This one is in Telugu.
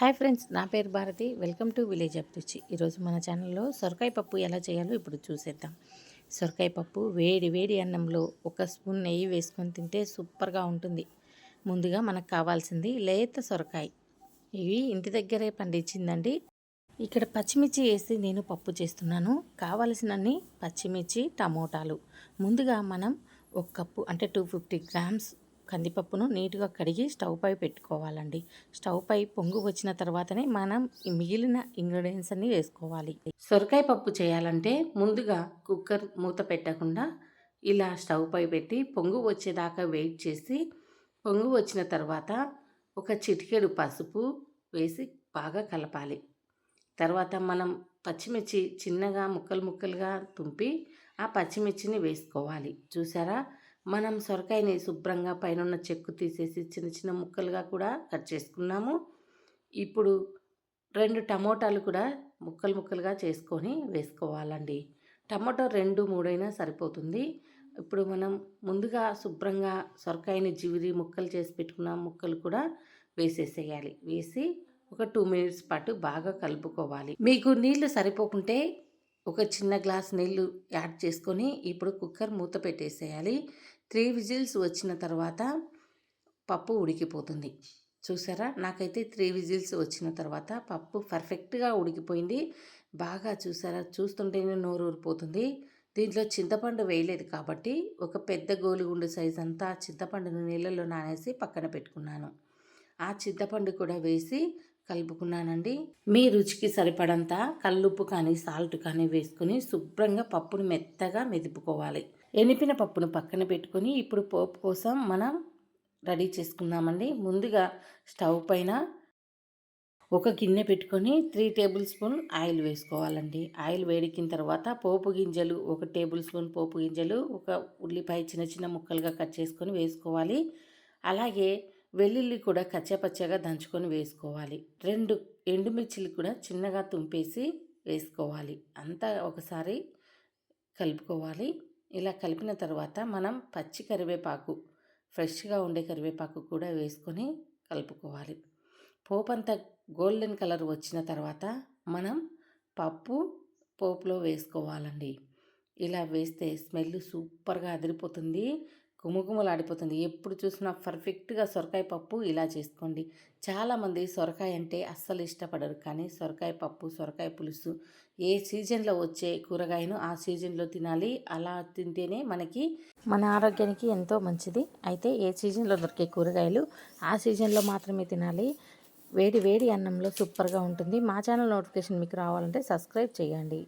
హాయ్ ఫ్రెండ్స్ నా పేరు భారతి. వెల్కమ్ టు విలేజ్ అప్తుచి ఈరోజు మన ఛానల్లో సొరకాయ పప్పు ఎలా చేయాలో ఇప్పుడు చూసేద్దాం. సొరకాయ పప్పు వేడి వేడి అన్నంలో ఒక స్పూన్ నెయ్యి వేసుకొని తింటే సూపర్గా ఉంటుంది. ముందుగా మనకు కావాల్సింది లేత సొరకాయ. ఇవి ఇంటి దగ్గరే పండించిందండి. ఇక్కడ పచ్చిమిర్చి వేసి నేను పప్పు చేస్తున్నాను. కావలసినన్ని పచ్చిమిర్చి టమోటాలు. ముందుగా మనం ఒక కప్పు అంటే టూ ఫిఫ్టీ గ్రామ్స్ కందిపప్పును నీట్గా కడిగి స్టవ్ పై పెట్టుకోవాలండి. స్టవ్ పై పొంగు వచ్చిన తర్వాతనే మనం మిగిలిన ఇంగ్రీడియంట్స్ అన్ని వేసుకోవాలి. సొరకాయ పప్పు చేయాలంటే ముందుగా కుక్కర్ మూత పెట్టకుండా ఇలా స్టవ్ పై పెట్టి పొంగు వచ్చేదాకా వెయిట్ చేసి పొంగు వచ్చిన తర్వాత ఒక చిటికెడు పసుపు వేసి బాగా కలపాలి. తర్వాత మనం పచ్చిమిర్చి చిన్నగా ముక్కలు ముక్కలుగా తుంపి ఆ పచ్చిమిర్చిని వేసుకోవాలి. చూసారా? మనం సొరకాయని శుభ్రంగా పైన చెక్కు తీసేసి చిన్న చిన్న ముక్కలుగా కూడా కట్ చేసుకున్నాము. ఇప్పుడు రెండు టమోటాలు కూడా ముక్కలు ముక్కలుగా చేసుకొని వేసుకోవాలండి. టమాటో రెండు మూడైనా సరిపోతుంది. ఇప్పుడు మనం ముందుగా శుభ్రంగా సొరకాయని జివిరి ముక్కలు చేసి పెట్టుకున్న ముక్కలు కూడా వేసేసేయాలి. వేసి ఒక టూ మినిట్స్ పాటు బాగా కలుపుకోవాలి. మీకు నీళ్ళు సరిపోకుంటే ఒక చిన్న గ్లాస్ నీళ్ళు యాడ్ చేసుకొని ఇప్పుడు కుక్కర్ మూత పెట్టేసేయాలి. త్రీ విజిల్స్ వచ్చిన తర్వాత పప్పు ఉడికిపోతుంది. చూసారా? నాకైతే త్రీ విజిల్స్ వచ్చిన తర్వాత పప్పు పర్ఫెక్ట్గా ఉడికిపోయింది. బాగా చూసారా? చూస్తుంటేనే నోరు ఊరిపోతుంది దీంట్లో చింతపండు వేయలేదు కాబట్టి ఒక పెద్ద గోలుగుండు సైజ్ అంతా చింతపండును నీళ్ళలో నానేసి పక్కన పెట్టుకున్నాను. ఆ చింతపండు కూడా వేసి కలుపుకున్నానండి. మీ రుచికి సరిపడంత కల్లుప్పు కానీ సాల్ట్ కానీ వేసుకుని శుభ్రంగా పప్పును మెత్తగా మెదుపుకోవాలి. ఎనిపిన పప్పును పక్కన పెట్టుకొని ఇప్పుడు పోపు కోసం మనం రెడీ చేసుకుందామండి. ముందుగా స్టవ్ పైన ఒక గిన్నె పెట్టుకొని త్రీ టేబుల్ స్పూన్ ఆయిల్ వేసుకోవాలండి. ఆయిల్ వేడికిన తర్వాత పోపు గింజలు ఒక టేబుల్ స్పూన్ పోపు గింజలు ఒక ఉల్లిపాయ చిన్న చిన్న ముక్కలుగా కట్ చేసుకొని వేసుకోవాలి. అలాగే వెల్లుల్లి కూడా కచ్చపచ్చగా దంచుకొని వేసుకోవాలి. రెండు ఎండుమిర్చిలు కూడా చిన్నగా తుంపేసి వేసుకోవాలి. అంతా ఒకసారి కలుపుకోవాలి. ఇలా కలిపిన తర్వాత మనం పచ్చి కరివేపాకు ఫ్రెష్గా ఉండే కరివేపాకు కూడా వేసుకొని కలుపుకోవాలి. పోపు అంతా గోల్డెన్ కలర్ వచ్చిన తర్వాత మనం పప్పు పోపులో వేసుకోవాలండి. ఇలా వేస్తే స్మెల్ సూపర్గా అదిరిపోతుంది. గుమగుమలాడిపోతుంది ఎప్పుడు చూసినా పర్ఫెక్ట్గా సొరకాయ పప్పు ఇలా చేసుకోండి. చాలామంది సొరకాయ అంటే అస్సలు ఇష్టపడరు. కానీ సొరకాయ పప్పు సొరకాయ పులుసు ఏ సీజన్లో వచ్చే కూరగాయను ఆ సీజన్లో తినాలి. అలా తింటేనే మనకి మన ఆరోగ్యానికి ఎంతో మంచిది. అయితే ఏ సీజన్లో దొరికే కూరగాయలు ఆ సీజన్లో మాత్రమే తినాలి. వేడి వేడి అన్నంలో సూపర్గా ఉంటుంది. మా ఛానల్ నోటిఫికేషన్ మీకు రావాలంటే సబ్స్క్రైబ్ చేయండి.